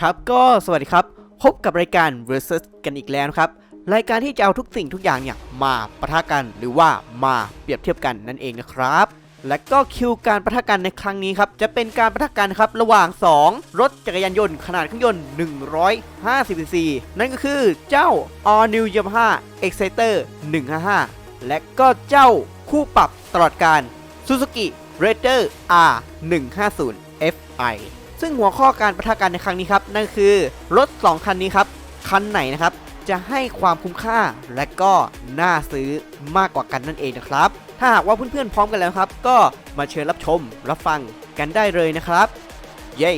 ครับก็สวัสดีครับ พบกับรายการ versus กันอีกแล้วครับ รายการที่จะเอาทุกสิ่งทุกอย่างเนี่ยมาปะทะกันหรือว่ามาเปรียบเทียบกันนั่นเองนะครับ และก็คิวการปะทะกันในครั้งนี้ครับ จะเป็นการปะทะกันครับระหว่าง 2 รถจักรยานยนต์ขนาดเครื่องยนต์ 150 cc นั่นก็คือเจ้า All New Yamaha Exciter 155 และก็เจ้าคู่ปรับตลอดการ Suzuki Raider R 150 Fi ซึ่งหัวข้อการประทะกันในครั้งนี้ครับ นั่นคือรถ 2 คันนี้ครับ คันไหนนะครับ จะให้ความคุ้มค่าและก็น่าซื้อมากกว่ากันนั่นเองนะครับ ถ้าหากว่าเพื่อนๆพร้อมกันแล้วครับ ก็มาเชิญรับชม รับฟังกันได้เลยนะครับ เย้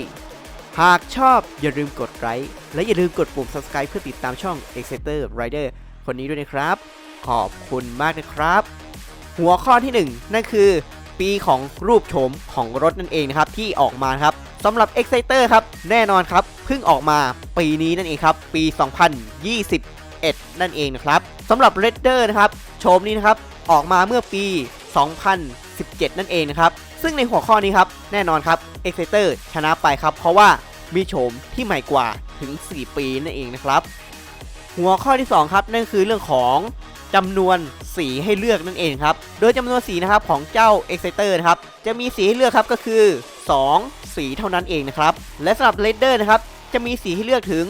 หากชอบอย่าลืมกดไลค์และอย่าลืมกดปุ่ม subscribe เพื่อติดตามช่อง Exciter Rider คนนี้ด้วยนะครับ ขอบคุณมากนะครับ หัวข้อที่ 1 นั่นคือ ปีของรูปโฉมของรถนั่นเองนะครับ ที่ออกมาครับ สำหรับ Exciter ครับ แน่นอนครับ เพิ่งออกมาปีนี้นั่นเองครับ ปี 2021 นั่นเองนะครับสำหรับ r a d e r นะครับ โฉมนี้นะครับ ออกมาเมื่อปี 2017 นั่นเองนะครับ ซึ่งในหัวข้อนี้ครับ แน่นอนครับ Exciter ชนะไปครับ เพราะว่ามีโฉมที่ใหม่กว่าถึง 4 ปีนั่นเองนะครับ หัวข้อที่ 2 ครับ นั่นคือเรื่องของจำนวนสีให้เลือกนั่นเองครับ โดยจำนวนสีนะครับของเจ้า Exciter นะครับ จะมีสีให้เลือกครับก็คือ 2 สีเท่านั้นเองนะครับ และสำหรับ r a d e r นะครับ จะมีสีให้เลือกถึง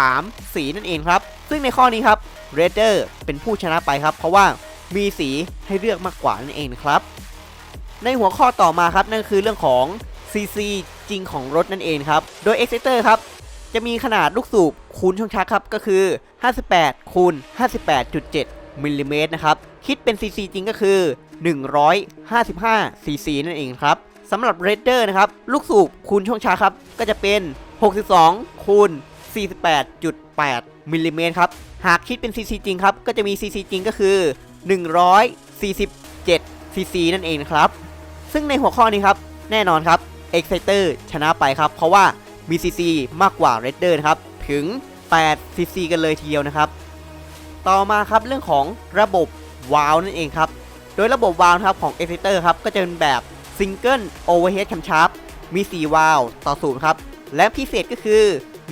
3 สีนั่นเองครับ ซึ่งในข้อนี้ครับ r a d e r เป็นผู้ชนะไปครับ เพราะว่ามีสีให้เลือกมากกว่านั่นเองนะครับ ในหัวข้อต่อมาครับนั่นคือเรื่องของ CC จริงของรถนั่นเองครับ โดย Exciter ครับ จะมีขนาดลูกสูบคูณช่องชักครับ ก็คือ 58คูณ58.7มิลลิเมตรนะครับ คิดเป็น CC จริงก็คือ 155 CC นั่นเองครับ สำหรับ r a d e r นะครับ ลูกสูบคูณช่องชักครับ ก็จะเป็น 62 คูณ 48.8 มิลลิเมตรครับ หากคิดเป็น CC จริงครับ ก็จะมี CC จริงก็คือ 147 CC นั่นเองครับ ซึ่งในหัวข้อนี้ครับ แน่นอนครับ Exciter ชนะไปครับ เพราะว่ามี CC มากกว่า r a d e r นะครับ ถึง8 CC กันเลยทีเดียวนะครับ ต่อมาครับเรื่องของระบบวาล์วนั่นเองครับ โดยระบบวาล์วครับของ Exciter ครับ ก็จะเป็นแบบ Single Overhead Camshaft มี 4 วาล์วต่อศูนย์ครับ และพิเศษก็คือ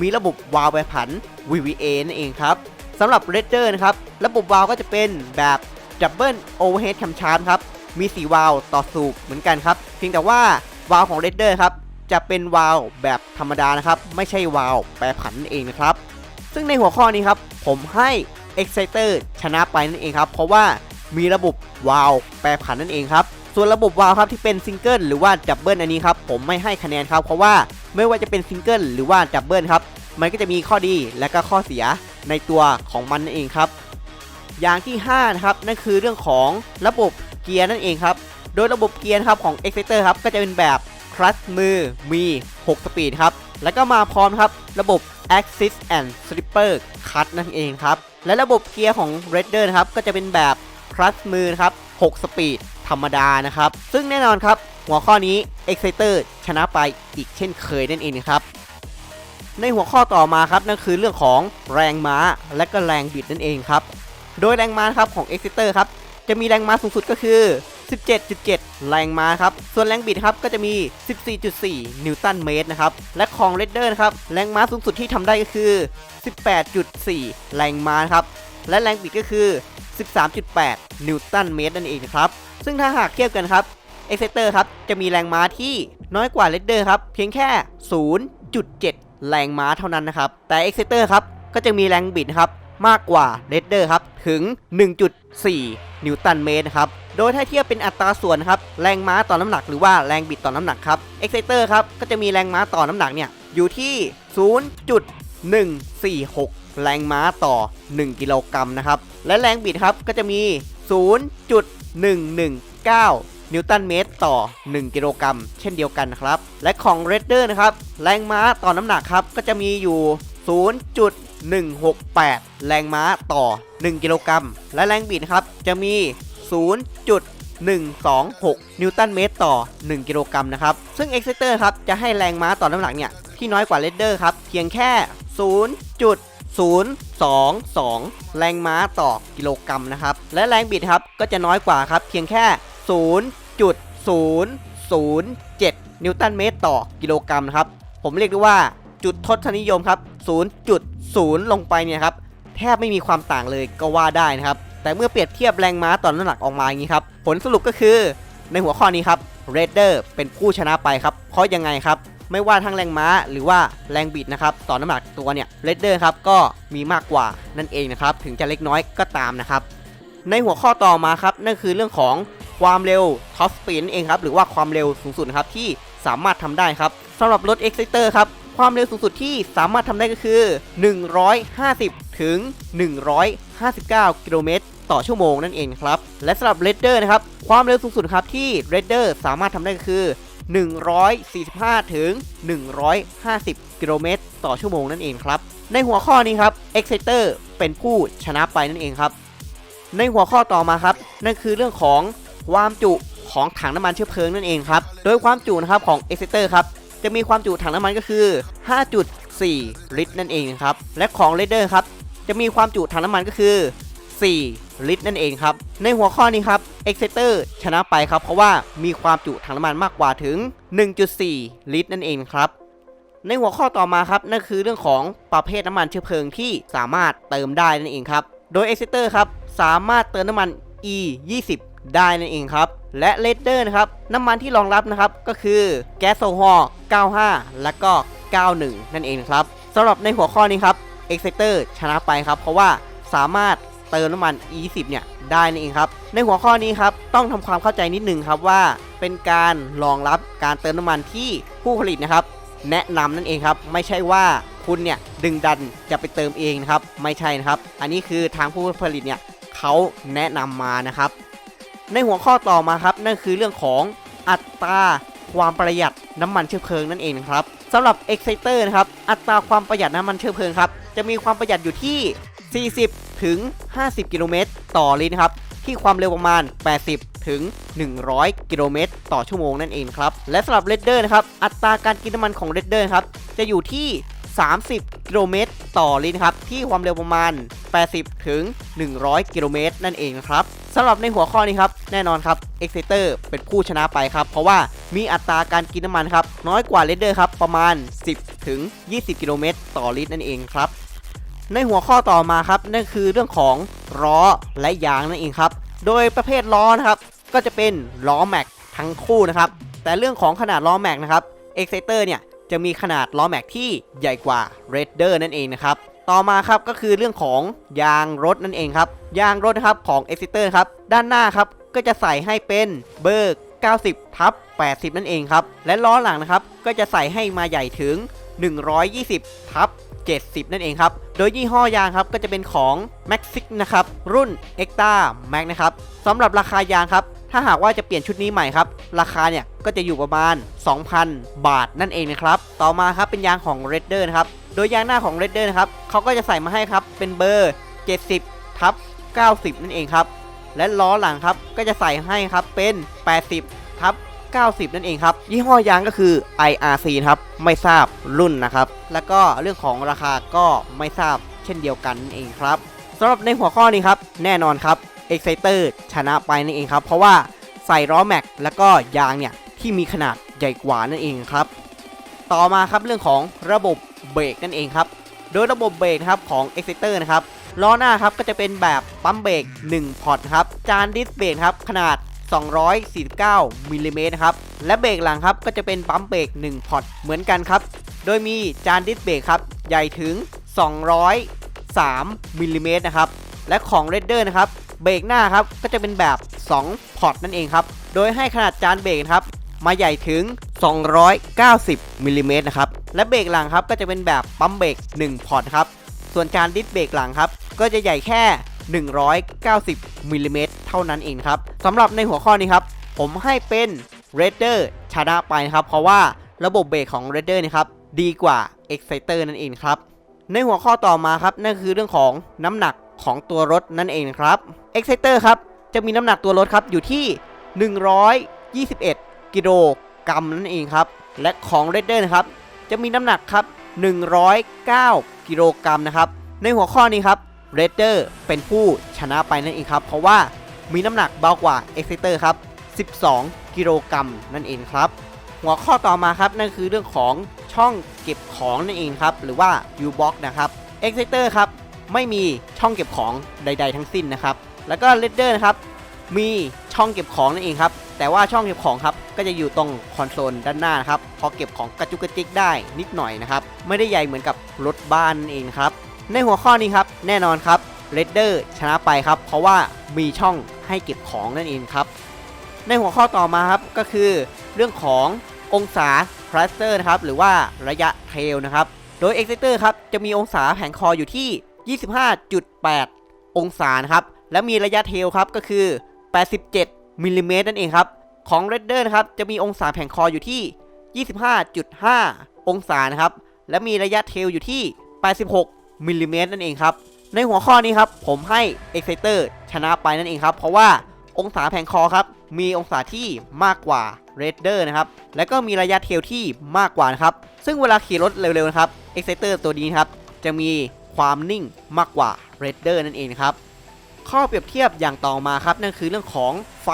มีระบบวาล์วแปรผัน VVA นั่นเองครับสำหรับ r a d e r นะครับ ระบบวาล์วก็จะเป็นแบบ Double Overhead Camshaft ครับ มี 4 วาล์วต่อสูบเหมือนกันครับ เพียงแต่ว่าวาล์วของ r a d e r ครับ จะเป็นวาล์วแบบธรรมดานะครับ ไม่ใช่วาล์วแปรผันนั่นเองนะครับ ซึ่งในหัวข้อนี้ครับ ผมให้ Exciter ชนะไปนั่นเองครับ เพราะว่ามีระบบวาล์วแปรผันนั่นเองครับ ส่วนระบบวาล์วครับที่เป็นซิงเกิลหรือว่าดับเบิลอันนี้ครับผมไม่ให้คะแนนครับเพราะว่าไม่ว่าจะเป็นซิงเกิลหรือว่าดับเบิลครับมันก็จะมีข้อดีและก็ข้อเสียในตัวของมันนั่นเองครับ อย่างที่5นะครับนั่นคือเรื่องของระบบเกียร์นั่นเองครับโดยระบบเกียร์ครับของ Exciter ครับก็จะเป็นแบบคลัตช์มือมี 6 สปีดครับแล้วก็มาพร้อมครับระบบ Axis and Slipper Cut นั่นเองครับและระบบเกียร์ของ r a d e r นะครับก็จะเป็นแบบคลัตช์มือครับ6 สปีด รรมดานะครับ ซึ่งแน่นอนครับ หัวข้อนี้ Exciter ชนะไปอีกเช่นเคยนั่นเองครับ ในหัวข้อต่อมาครับนั่นคือเรื่องของแรงม้าและก็แรงบิดนั่นเองครับ โดยแรงม้าครับของ Exciter ครับจะมีแรงม้าสูงสุดก็คือ 17.7 แรงม้าครับ ส่วนแรงบิดครับก็จะมี 14.4 นิวตันเมตรนะครับ และของ r a d e r นะครับ แรงม้าสูงสุดที่ทำได้ก็คือ 18.4 แรงม้าครับ และแรงบิดก็คือ 13.8 นิวตันเมตรนั่นเองครับ ซึ่งถ้าหากเทียบกันครับ Exciter ครับจะมีแรงม้าที่น้อยกว่า r a d e r ครับเพียงแค่ 0.7 แรงม้าเท่านั้นนะครับ แต่ Exciter ครับก็จะมีแรงบิดครับมากกว่า r a d e r ครับถึง 1.4 นิวตันเมตรนะครับโดยถ้าเทียบเป็นอัตราส่วนนะครับแรงม้าต่อน้ำหนักหรือว่าแรงบิดต่อน้ำหนักครับ Exciter ครับก็จะมีแรงม้าต่อน้ำหนักเนี่ยอยู่ที่ 0.146 แรงม้าต่อ 1 กิโลกรัมนะครับ และแรงบิดครับก็จะมี 0.119 นิวตันเมตรต่อ 1 กิโลกรัมเช่นเดียวกันนะครับ และของ r a d e r นะครับ แรงม้าต่อน้ำหนักครับ ก็จะมีอยู่ 0.168 แรงม้าต่อ 1 กิโลกรัม และแรงบิดครับจะมี 0.126 นิวตันเมตรต่อ 1 กิโลกรัมนะครับ ซึ่ง Exciter ครับ จะให้แรงม้าต่อน้ำหนักเนี่ย ที่น้อยกว่า r a d e r ครับ เพียงแค่ 0.22 แรงม้าต่อกิโลกรัมนะครับ และแรงบิดครับก็จะน้อยกว่าครับ เพียงแค่ 0.007 นิวตันเมตรต่อกิโลกรัมนะครับ ผมเรียกได้ว่าจุดทศนิยมครับ 0.0 ลงไปเนี่ยครับ แทบไม่มีความต่างเลยก็ว่าได้นะครับ แต่เมื่อเปรียบเทียบแรงม้าต่อน้ำหนักออกมาอย่างนี้ครับ ผลสรุปก็คือในหัวข้อนี้ครับ r a d e r เป็นผู้ชนะไปครับ เพราะยังไงครับ ไม่ว่าทั้งแรงม้าหรือว่าแรงบิดนะครับต่อน้ำหนักตัวเนี่ย r a d e r ครับก็มีมากกว่านั่นเองนะครับถึงจะเล็กน้อยก็ตามนะครับในหัวข้อต่อมาครับนั่นคือเรื่องของความเร็ว top speed นั่นเองครับหรือว่าความเร็วสูงสุดครับที่สามารถทำได้ครับสำหรับรถ Exciter ครับความเร็วสูงสุดที่สามารถทำได้ก็คือ 150 ถึง 159 กิโลเมตรต่อชั่วโมงนั่นเองครับและสำหรับ r a d e r นะครับความเร็วสูงสุดครับที่ r a d e r สามารถทำได้ก็คือ 145 ถึง 150 กิโลเมตร ต่อชั่วโมงนั่นเองครับ ในหัวข้อนี้ครับ Exciter เป็นผู้ชนะไปนั่นเองครับ ในหัวข้อต่อมาครับ นั่นคือเรื่องของความจุของถังน้ำมันเชื้อเพลิงนั่นเองครับ โดยความจุนะครับของ Exciter ครับ จะมีความจุถังน้ำมันก็คือ 5.4 ลิตรนั่นเองครับ และของ r a d e r ครับ จะมีความจุถังน้ำมันก็คือ 4 ลิตรนั่นเองครับ ในหัวข้อนี้ครับ Exciter ชนะไปครับ เพราะว่ามีความจุถังน้ำมันมากกว่าถึง 1.4 ลิตรนั่นเองครับ ในหัวข้อต่อมาครับนั่นคือเรื่องของประเภทน้ำมันเชื้อเพลิงที่สามารถเติมได้นั่นเองครับ โดย Exciter ครับสามารถเติมน้ำมัน E 20ได้นั่นเองครับ และ r a d e r นะครับน้ำมันที่รองรับนะครับก็คือแก๊สโซฮอล์95 และก็ 91 นั่นเองครับสำหรับในหัวข้อนี้ครับ Exciter ชนะไปครับ เพราะว่าสามารถ เติมน้ำมัน E 20เนี่ยได้นั่นเองครับ ในหัวข้อนี้ครับต้องทำความเข้าใจนิดนึงครับว่า เป็นการรองรับการเติมน้ำมันที่ผู้ผลิตนะครับ แนะนำนั่นเองครับ ไม่ใช่ว่าคุณเนี่ยดึงดันจะไปเติมเองนะครับ ไม่ใช่นะครับ อันนี้คือทางผู้ผลิตเนี่ยเขาแนะนำมานะครับ ในหัวข้อต่อมาครับ นั่นคือเรื่องของอัตราความประหยัดน้ำมันเชื้อเพลิงนั่นเองครับสำหรับ Exciter นะครับอัตราความประหยัดน้ำมันเชื้อเพลิงครับจะมีความประหยัดอยู่ที่ 40 ถึง 50 กิโลเมตรต่อลิตรครับที่ความเร็วประมาณ 80 ถึง 100 กิโลเมตรต่อชั่วโมงนั่นเองครับ และสำหรับ r a d e r นะครับ อัตราการกินน้ำมันของ r a d e r ครับ จะอยู่ที่ 30 กิโลเมตรต่อลิตรครับ ที่ความเร็วประมาณ 80 ถึง 100 กิโลเมตรนั่นเองครับสำหรับในหัวข้อนี้ครับ แน่นอนครับ Exciter เป็นผู้ชนะไปครับ เพราะว่ามีอัตราการกินน้ำมันครับ น้อยกว่า r a d e r ครับ ประมาณ 10 ถึง 20 กิโลเมตรต่อลิตรนั่นเองครับ ในหัวข้อต่อมาครับนั่นคือเรื่องของล้อและยางนั่นเองครับ โดยประเภทล้อนะครับก็จะเป็นล้อแม็กทั้งคู่นะครับ แต่เรื่องของขนาดล้อแม็กนะครับ Exciter เนี่ยจะมีขนาดล้อแม็กที่ใหญ่กว่า r a d e r นั่นเองนะครับ ต่อมาครับก็คือเรื่องของยางรถนั่นเองครับ ยางรถนะครับของ Exciter ครับด้านหน้าครับก็จะใส่ให้เป็นเบอร์90ทับ80 นั่นเองครับ และล้อหลังนะครับก็จะใส่ให้มาใหญ่ถึง 120ทับ 70 นั่นเองครับ โดยยี่ห้อยางครับก็จะเป็นของ Maxix นะครับ รุ่น e x t a Max นะครับสำหรับราคายางครับ ถ้าหากว่าจะเปลี่ยนชุดนี้ใหม่ครับ ราคาเนี่ยก็จะอยู่ประมาณ 2,000 บาทนั่นเองนะครับ ต่อมาครับเป็นยางของ r a d e r นะครับ โดยยางหน้าของ r a d e r นะครับเขาก็จะใส่มาให้ครับเป็นเบอร์ 70ทับ90 นั่นเองครับ และล้อหลังครับก็จะใส่ให้ครับเป็น 80ทับ 90 นั่นเองครับ ยี่ห้อยางก็คือ IRC นะครับ ไม่ทราบรุ่นนะครับ แล้วก็เรื่องของราคาก็ไม่ทราบเช่นเดียวกันนั่นเองครับสำหรับในหัวข้อนี้ครับ แน่นอนครับ Exciter ชนะไปนั่นเองครับ เพราะว่าใส่ล้อแม็กแล้วก็ยางเนี่ยที่มีขนาดใหญ่กว่านั่นเองครับ ต่อมาครับเรื่องของระบบเบรกนั่นเองครับ โดยระบบเบรกครับของ Exciter นะครับล้อหน้าครับก็จะเป็นแบบปั๊มเบรก1พอร์ตครับ จานดิสเบรกครับขนาด 249มิลลิเมตรครับ และเบรกหลังครับก็จะเป็นปั๊มเบรก1พอร์ตเหมือนกันครับ โดยมีจานดิสเบรกครับ ใหญ่ถึง 203มิลลิเมตรนะครับ และของ r a d e r นะครับ เบรกหน้าครับก็จะเป็นแบบ 2 พอร์ตนั่นเองครับ โดยให้ขนาดจานเบรกครับ มาใหญ่ถึง 290มิลลิเมตรนะครับ และเบรกหลังครับก็จะเป็นแบบปั๊มเบรก1พอร์ตครับ ส่วนจานดิสเบรกหลังครับ ก็จะใหญ่แค่ 190 มิลลิเมตรเท่านั้นเองครับสำหรับในหัวข้อนี้ครับ ผมให้เป็น r a d e r ชนะไปนะครับ เพราะว่าระบบเบรกของ r a d e r นะครับดีกว่า Exciter นั่นเองครับ ในหัวข้อต่อมาครับนั่นคือเรื่องของน้ำหนักของตัวรถนั่นเองครับ Exciter ครับจะมีน้ำหนักตัวรถครับอยู่ที่ 121 กิโลกรัมนั่นเองครับ และของ r a d e r นะครับจะมีน้ำหนักครับ 109 กิโลกรัมนะครับ ในหัวข้อนี้ครับ r a d e r เป็นผู้ชนะไปนั่นเองครับ เพราะว่ามีน้ำหนักเบากว่า Exciter ครับ 12 กิโลกรัมนั่นเองครับ หัวข้อต่อมาครับนั่นคือเรื่องของช่องเก็บของนั่นเองครับ หรือว่า U-Box นะครับ Exciter ครับไม่มีช่องเก็บของใด ๆ ทั้งสิ้นนะครับ แล้วก็ Redder นะครับมีช่องเก็บของนั่นเองครับ แต่ว่าช่องเก็บของครับก็จะอยู่ตรงคอนโซลด้านหน้านะครับ พอเก็บของกระจุกกระจิกได้นิดหน่อยนะครับ ไม่ได้ใหญ่เหมือนกับรถบ้านนั่นเองครับ ในหัวข้อนี้ครับ แน่นอนครับ Redder ชนะไปครับ เพราะว่ามีช่องให้เก็บของนั่นเองครับ ในหัวข้อต่อมาครับก็คือ เรื่องขององศาคลัสเตอร์นะครับหรือว่าระยะเทลนะครับ โดย Exciter ครับจะมีองศาแผงคออยู่ที่ 25.8 องศานะครับและมีระยะเทลครับก็คือ 87มิลลิเมตรนั่นเองครับของ Redder นะครับจะมีองศาแผงคออยู่ที่ 25.5 องศานะครับและมีระยะเทลอยู่ที่ 86 มิลลิเมตรนั่นเองครับ ในหัวข้อนี้ครับ ผมให้ Exciter ชนะไปนั่นเองครับ เพราะว่าองศาแผงคอครับ มีองศาที่มากกว่า Raider นะครับ แล้วก็มีระยะเทลที่มากกว่านะครับ ซึ่งเวลาขี่รถเร็วๆนะครับ Exciter ตัวนี้ครับ จะมีความนิ่งมากกว่า Raider นั่นเองครับข้อเปรียบเทียบอย่างต่อมาครับ นั่นคือเรื่องของไฟ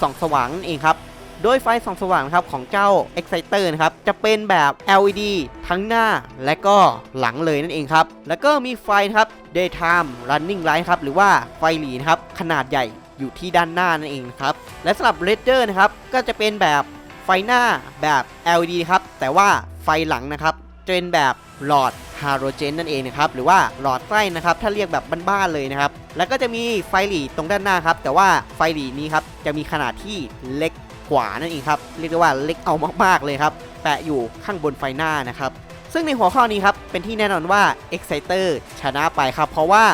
ส่องสว่างนั่นเองครับ โดยไฟส่องสว่างครับของเจ้า Exciter นะครับจะเป็นแบบ LED ทั้งหน้าและก็หลังเลยนั่นเองครับ แล้วก็มีไฟครับ Daytime Running Light ครับหรือว่าไฟหลีนะครับขนาดใหญ่อยู่ที่ด้านหน้านั่นเองครับและสำหรับ Redder นะครับก็จะเป็นแบบไฟหน้าแบบ LED ครับแต่ว่าไฟหลังนะครับจะเป็นแบบหลอดฮาโลเจนนั่นเองนะครับหรือว่าหลอดไส้นะครับถ้าเรียกแบบบ้านๆเลยนะครับแล้วก็จะมีไฟหลีตรงด้านหน้าครับแต่ว่าไฟหลีนี้ครับจะมีขนาดที่เล็ก กว่านั่นเองครับเรียกได้ว่าเล็กเอามากๆเลยครับแปะอยู่ข้างบนไฟหน้านะครับซึ่งในหัวข้อนี้ครับเป็นที่แน่นอนว่า Exciter ชนะไปครับ เพราะว่า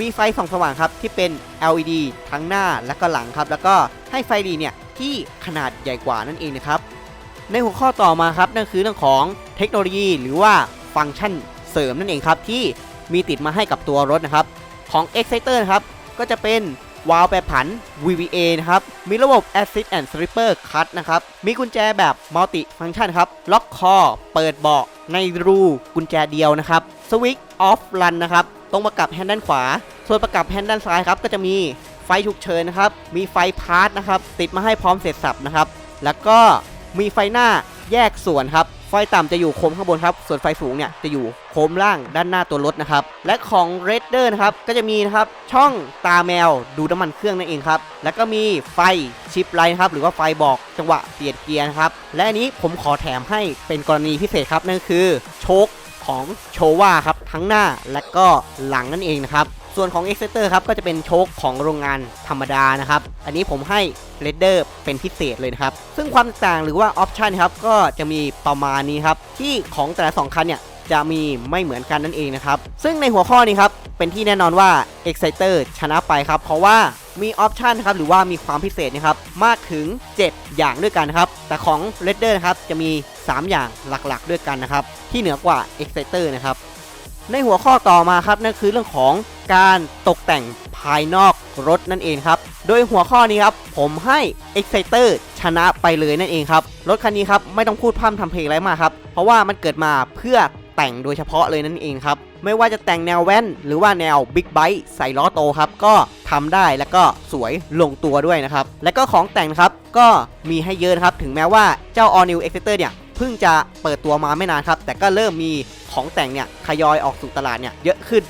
มีไฟส่องสว่างครับที่เป็น LED ทั้งหน้าและก็หลังครับ แล้วก็ให้ไฟหลีเนี่ยที่ขนาดใหญ่กว่านั่นเองนะครับในหัวข้อต่อมาครับนั่นคือเรื่องของเทคโนโลยี หรือว่าฟังก์ชันเสริมนั่นเองครับที่มีติดมาให้กับตัวรถนะครับของ Exciter ครับก็จะเป็น วาล์วแปรผัน VVA นะครับ มีระบบ Assist and Slipper Cut นะครับ มีกุญแจแบบมัลติฟังก์ชันครับ ล็อกคอ เปิดเบาะในรูกุญแจเดียวนะครับสวิตช์ออฟรันนะครับ ตรงประกับแฮนด์ด้านขวา ส่วนประกับแฮนด์ด้านซ้ายครับ ก็จะมีไฟฉุกเฉินนะครับ มีไฟพาร์ทนะครับ ติดมาให้พร้อมเสร็จสับนะครับ แล้วก็มีไฟหน้าแยกส่วนครับ ไฟต่ำจะอยู่โคมข้างบนครับ ส่วนไฟสูงเนี่ยจะอยู่โคมล่างด้านหน้าตัวรถนะครับ และของ r a d e r นะครับ ก็จะมีนะครับช่องตาแมวดูน้ำมันเครื่องนั่นเองครับ แล้วก็มีไฟชิปไลท์ครับ หรือว่าไฟบอกจังหวะเปลี่ยนเกียร์นะครับ และอันนี้ผมขอแถมให้เป็นกรณีพิเศษครับ นั่นคือโชคของโชว่าครับ ทั้งหน้าและก็หลังนั่นเองนะครับ ส่วนของ e x c e t e r ครับก็จะเป็นโชคของโรงงานธรรมดานะครับ อันนี้ผมให้ r a d e r เป็นพิเศษเลยนะครับ ซึ่งความแตกต่างหรือว่าออปชันครับก็จะมีประมาณนี้ครับ ที่ของแต่ละสองคันเนี่ยจะมีไม่เหมือนกันนั่นเองนะครับ ซึ่งในหัวข้อนี้ครับ เป็นที่แน่นอนว่า Exciter ชนะไปครับ เพราะว่ามีออปชันครับหรือว่ามีความพิเศษนะครับ มากถึง 7 อย่างด้วยกันนครับ แต่ของ r a d e r นะครับ จะมี 3 อย่างหลักๆ ด้วยกันนะครับ ที่เหนือกว่า Exciter นะครับ ในหัวข้อต่อมาครับนั่นคือเรื่องของ การตกแต่งภายนอกรถนั่นเองครับ โดยหัวข้อนี้ครับ ผมให้ Exciter ชนะไปเลยนั่นเองครับ รถคันนี้ครับไม่ต้องพูดพร่ำทำเพลงอะไรมาครับ เพราะว่ามันเกิดมาเพื่อแต่งโดยเฉพาะเลยนั่นเองครับ ไม่ว่าจะแต่งแนวแว่น หรือว่าแนวบิ๊กไบค์ใส่ล้อโตครับ ก็ทำได้แล้วก็สวยลงตัวด้วยนะครับ และก็ของแต่งครับก็มีให้เยอะครับ ถึงแม้ว่าเจ้า All New Exciter เนี่ย พิ่งจะเปิดตัวมาไม่นานครับ แต่ก็เริ่มมีของแต่งเนี่ยทยอยออกสู่ตลาดเนี่ยเยอะขึ้น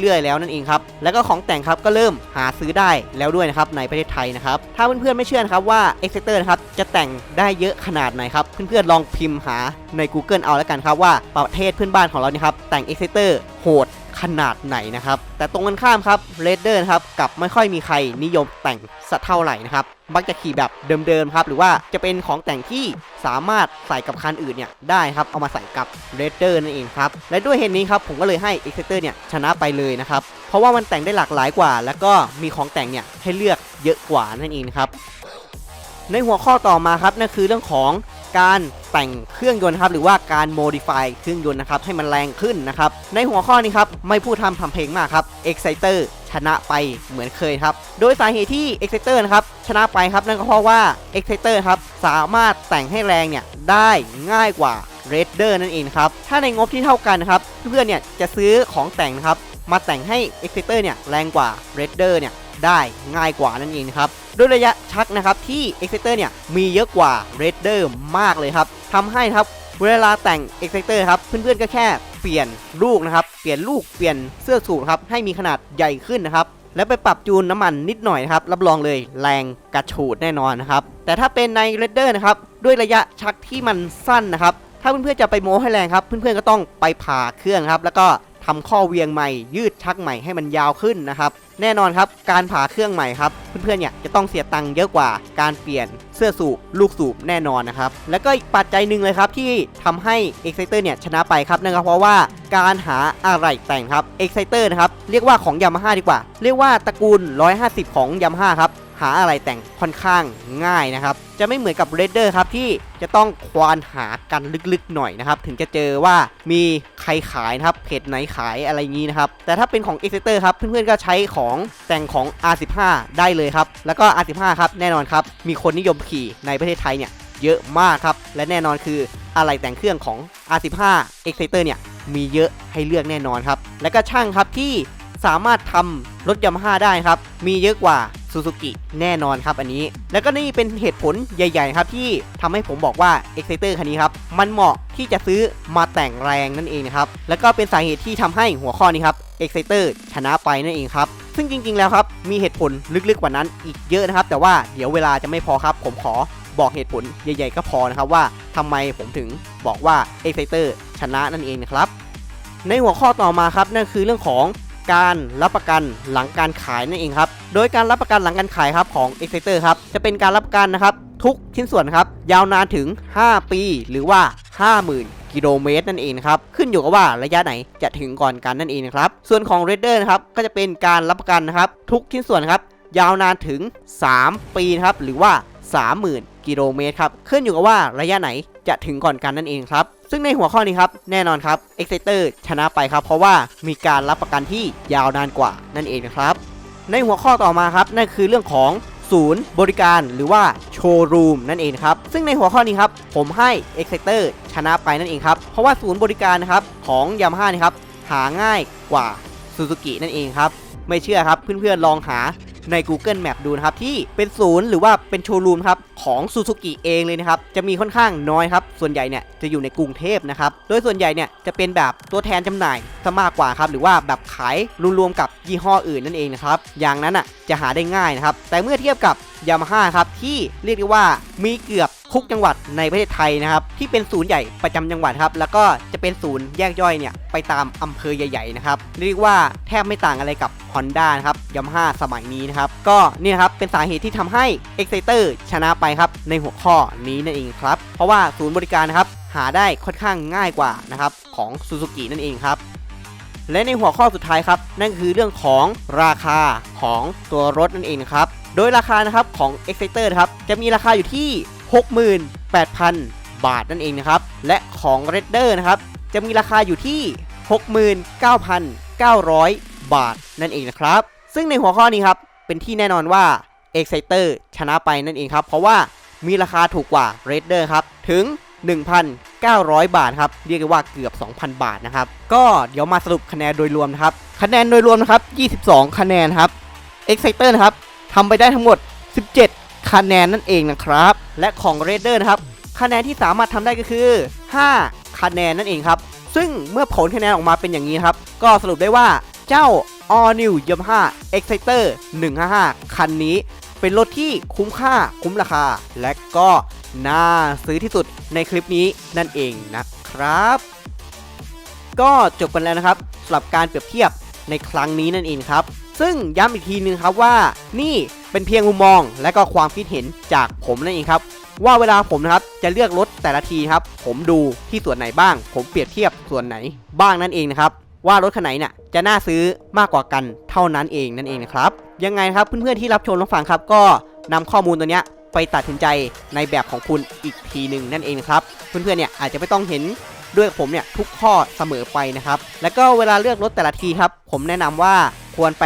เรื่อยๆ แล้วนั่นเองครับ แล้วก็ของแต่งครับก็เริ่มหาซื้อได้แล้วด้วยนะครับในประเทศไทยนะครับ ถ้าเพื่อนๆไม่เชื่อนะครับว่า e x e t e r นะครับจะแต่งได้เยอะขนาดไหนครับ เพื่อนๆลองพิมพ์หาใน Google เอาแล้วกันครับว่าประเทศเพื่อนบ้านของเราเนี่ยครับแต่ง e x e t e r โหด ขนาดไหนนะครับ แต่ตรงกันข้ามครับ r a d e r นะครับกับไม่ค่อยมีใครนิยมแต่งสักเท่าไหร่นะครับมักจะขี่แบบเดิมๆครับ หรือว่าจะเป็นของแต่งที่สามารถใส่กับคันอื่นเนี่ยได้ครับ เอามาใส่กับ r a d e r นั่นเองครับ และด้วยเหตุนี้ครับ ผมก็เลยให้ e x e t e r เนี่ยชนะไปเลยนะครับ เพราะว่ามันแต่งได้หลากหลายกว่า แล้วก็มีของแต่งเนี่ยให้เลือกเยอะกว่านั่นเองครับ ในหัวข้อต่อมาครับนั่นคือเรื่องของการแต่งเครื่องยนต์ครับหรือว่าการ modify เครื่องยนต์นะครับให้มันแรงขึ้นนะครับในหัวข้อนี้ครับไม่พูดทำทำเพลงมากครับ Exciter ชนะไปเหมือนเคยครับ โดยสาเหตุที่ Exciter นะครับชนะไปครับนั่นก็เพราะว่า Exciter ครับสามารถแต่งให้แรงเนี่ยได้ง่ายกว่า r a d e r นั่นเองครับถ้าในงบที่เท่ากันนะครับเพื่อนเนี่ยจะซื้อของแต่งนะครับมาแต่งให้ Exciter เนี่ยแรงกว่า r a d e r เนี่ย ได้ง่ายกว่านั่นเองครับด้วยระยะชักนะครับที่ Exciter เนี่ยมีเยอะกว่า r a d e r มากเลยครับทำให้ครับเวลาแต่ง Exciter ครับเพื่อนๆก็แค่เปลี่ยนลูกนะครับเปลี่ยนลูกเปลี่ยนเสื้อสูทครับให้มีขนาดใหญ่ขึ้นนะครับแล้วไปปรับจูนน้ำมันนิดหน่อยนะครับรับรองเลยแรงกระฉูดแน่นอนนะครับแต่ถ้าเป็นใน r รดเดอร์นะครับด้วยระยะชักที่มันสั้นนะครับถ้าเพื่อนๆจะไปโม้ให้แรงครับเพื่อนๆก็ต้องไปผ่าเครื่องครับแล้วก็ทำข้อเวียงใหม่ยืดชักใหม่ให้มันยาวขึ้นนะครับ แน่นอนครับการผ่าเครื่องใหม่ครับเพื่อนๆเนี่ยจะต้องเสียตังค์เยอะกว่าการเปลี่ยนเสื้อสูบลูกสูบแน่นอนนะครับแล้วก็อีกปัจจัยหนึ่งเลยครับที่ทำให้ Exciter เนี่ยชนะไปครับนั่นก็เพราะว่าการหาอะไรแต่งครับ Exciter นะครับเรียกว่าของยามาฮ่าดีกว่า เรียกว่าตระกูล 150 ของยามาฮ่าครับ หาอะไรแต่งค่อนข้างง่ายนะครับ จะไม่เหมือนกับ r รดเดอร์ครับที่จะต้องควานหากันลึกๆหน่อยนะครับ ถึงจะเจอว่ามีใครขายนะครับเพจไหนขายอะไรงนี้นะครับ แต่ถ้าเป็นของ e x c e t e r ครับ เพื่อนๆก็ใช้ของแต่งของ R15 ได้เลยครับ แล้วก็ R15 ครับแน่นอนครับ มีคนนิยมขี่ในประเทศไทยเนี่ยเยอะมากครับ และแน่นอนคืออะไรแต่งเครื่องของ R15 e x c e t e r เนี่ยมีเยอะให้เลือกแน่นอนครับ และก็ช่างครับที่สามารถทำรถยามาฮ่าได้ครับ มีเยอะกว่า ซูซูกิแน่นอนครับอันนี้ แล้วก็นี่เป็นเหตุผลใหญ่ ๆ ครับที่ทำให้ผมบอกว่า Exciter คันนี้ครับ มันเหมาะที่จะซื้อมาแต่งแรงนั่นเองนะครับ แล้วก็เป็นสาเหตุที่ทำให้หัวข้อนี้ครับ Exciter ชนะไปนั่นเองครับ ซึ่งจริง ๆ แล้วครับ มีเหตุผลลึกๆกว่านั้นอีกเยอะนะครับ แต่ว่าเดี๋ยวเวลาจะไม่พอครับ ผมขอบอกเหตุผลใหญ่ ๆ ก็พอนะครับว่าทำไมผมถึงบอกว่า Exciter ชนะนั่นเองนะครับในหัวข้อต่อมาครับนั่นคือเรื่องของการรับประกันหลังการขายนั่นเองครับ โดยการรับประกันหลังการขายครับของ e x c e t e r ครับจะเป็นการรับประกันนะครับทุกชิ้นส่วนครับยาวนานถึง 5 ปี หรือว่า 50,000 กิโลเมตรนั่นเองครับขึ้นอยู่กับว่าระยะไหนจะถึงก่อนกันนั่นเองครับส่วนของ r a d e r นะครับก็จะเป็นการรับประกันนะครับทุกชิ้นส่วนครับยาวนานถึง 3 ปีครับหรือว่า 30,000 กิโลเมตรครับขึ้นอยู่กับว่าระยะไหนจะถึงก่อนกันนั่นเองครับซึ่งในหัวข้อนี้ครับ แน่นอนครับ Exciter ชนะไปครับ เพราะว่ามีการรับประกันที่ยาวนานกว่านั่นเองนะครับ ในหัวข้อต่อมาครับนั่นคือเรื่องของศูนย์บริการหรือว่าโชว์รูมนั่นเองครับ ซึ่งในหัวข้อนี้ครับ ผมให้ Exciter ชนะไปนั่นเองครับ เพราะว่าศูนย์บริการนะครับของ Yamaha นี่ครับ หาง่ายกว่า Suzuki นั่นเองครับ ไม่เชื่อครับเพื่อนๆลองหา ใน Google Map ดูนะครับที่เป็นศูนย์หรือว่าเป็นโชว์รูมครับของซูซูกิเองเลยนะครับจะมีค่อนข้างน้อยครับส่วนใหญ่เนี่ยจะอยู่ในกรุงเทพนะครับโดยส่วนใหญ่เนี่ยจะเป็นแบบตัวแทนจำหน่ายซะมากกว่าครับหรือว่าแบบขายรวมๆกับยี่ห้ออื่นนั่นเองนะครับอย่างนั้นอะจะหาได้ง่ายนะครับแต่เมื่อเทียบกับ Yamaha ครับที่เรียกได้ว่ามีเกือบทุกจังหวัดในประเทศไทยนะครับที่เป็นศูนย์ใหญ่ประจำจังหวัดครับแล้วก็จะเป็นศูนย์แยกย่อยเนี่ยไปตามอำเภอใหญ่ๆนะครับเรียกว่าแทบไม่ต่างอะไรกับ Honda นะครับ Yamaha สมัยนี้นะครับก็นี่นครับเป็นสาเหตุที่ทำให้ Exciter ชนะไปครับในหัวข้อนี้นั่นเองครับเพราะว่าศูนย์บริการนะครับหาได้ค่อนข้างง่ายกว่านะครับของ Suzuki นั่นเองครับและในหัวข้อสุดท้ายครับ นั่นคือเรื่องของราคาของตัวรถนั่นเองครับ โดยราคานะครับของ Exciter นะครับจะมีราคาอยู่ที่ 68,000 บาทนั่นเองนะครับ และของ r a d e r นะครับจะมีราคาอยู่ที่ 69,900 บาทนั่นเองนะครับ ซึ่งในหัวข้อนี้ครับเป็นที่แน่นอนว่า Exciter ชนะไปนั่นเองครับ เพราะว่ามีราคาถูกกว่า r a d e r ครับถึง 1,900 บาทครับเรียกได้ว่าเกือบ 2,000 บาทนะครับ ก็เดี๋ยวมาสรุปคะแนนโดยรวมนะครับ คะแนนโดยรวมนะครับ 22 คะแนนครับ Exciter นะครับ ทำไปได้ทั้งหมด 17 คะแนนนั่นเองนะครับ และของ r a d e r นะครับ คะแนนที่สามารถทำได้ก็คือ 5 คะแนนนั่นเองครับ ซึ่งเมื่อผลคะแนนออกมาเป็นอย่างนี้ครับ ก็สรุปได้ว่าเจ้า All New Yamaha Exciter 155 คันนี้เป็นรถที่คุ้มค่าคุ้มราคา และก็น่าซื้อที่สุดในคลิปนี้นั่นเองนะครับ ก็จบกันแล้วนะครับสำหรับการเปรียบเทียบในครั้งนี้นั่นเองครับ ซึ่งย้ำอีกทีนึงครับว่านี่เป็นเพียงมุมมองและก็ความคิดเห็นจากผมนั่นเองครับ ว่าเวลาผมนะครับจะเลือกรถแต่ละทีครับ ผมดูที่ส่วนไหนบ้าง ผมเปรียบเทียบส่วนไหนบ้างนั่นเองนะครับ ว่ารถคันไหนเนี่ยจะน่าซื้อมากกว่ากันเท่านั้นเองนั่นเองนะครับยังไงครับเพื่อนๆที่รับชมรับฟังครับ ก็นำข้อมูลตัวเนี้ยไปตัดสินใจในแบบของคุณอีกทีหนึ่งนั่นเองครับเพื่อนๆเนี่ยอาจจะไม่ต้องเห็นด้วยผมเนี่ยทุกข้อเสมอไปนะครับ แล้วก็เวลาเลือกรถแต่ละทีครับ ผมแนะนำว่า ควรไป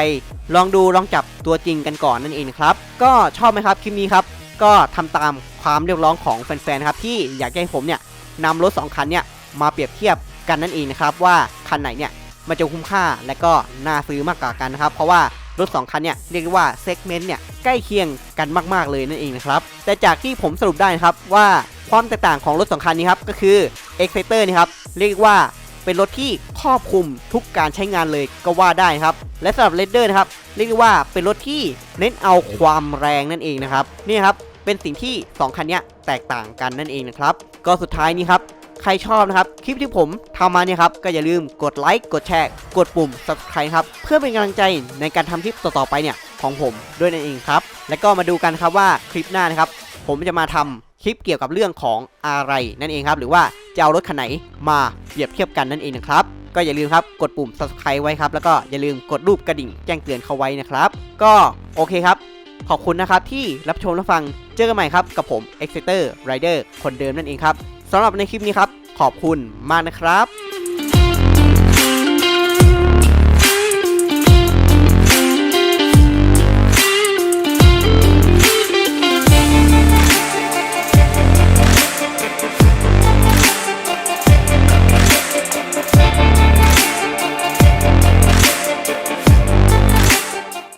ลองดูลองจับตัวจริงกันก่อนนั่นเองครับ ก็ชอบไหมครับคลิปนี้ครับ ก็ทำตามความเรียกร้องของแฟนๆครับที่อยากให้ผมเนี่ยนำรถ 2 คันเนี่ยมาเปรียบเทียบกันนั่นเองนะครับว่าคันไหนเนี่ยมันจะคุ้มค่าและก็น่าซื้อมากกว่ากันนะครับ เพราะว่ารถ 2 คันเนี่ยเรียกว่าเซกเมนต์เนี่ยใกล้เคียงกันมากๆเลยนั่นเองนะครับ แต่จากที่ผมสรุปได้นะครับว่าความแตกต่างของรถสองคันนี้ครับก็คือ Exciter นี่ครับเรียกว่า เป็นรถที่ครอบคลุมทุกการใช้งานเลยก็ว่าได้ครับ และสำหรับ Raider นะครับเรียกได้ว่าเป็นรถที่เน้นเอาความแรงนั่นเองนะครับนี่ครับเป็นสิ่งที่ 2 คันนี้แตกต่างกันนั่นเองนะครับ ก็สุดท้ายนี้ครับ ใครชอบนะครับ คลิปที่ผมทำมาเนี่ยครับ ก็อย่าลืมกดไลค์กดแชร์ กดปุ่ม subscribe ครับ เพื่อเป็นกำลังใจในการทำคลิปต่อๆไปเนี่ย ของผมด้วยนั่นเองครับ และก็มาดูกันครับว่าคลิปหน้านะครับ ผมจะมาทำ คลิปเกี่ยวกับเรื่องของอะไรนั่นเองครับ หรือว่าจะเอารถคันไหนมาเปรียบเทียบกันนั่นเองนะครับก็อย่าลืมครับกดปุ่ม subscribe ไว้ครับ แล้วก็อย่าลืมกดรูปกระดิ่งแจ้งเตือนเขาไว้นะครับ ก็โอเคครับ ขอบคุณนะครับที่รับชมรับฟังเจอกันใหม่ครับ กับผม Exciter Rider คนเดิมนั่นเองครับสำหรับในคลิปนี้ครับ ขอบคุณมากนะครับ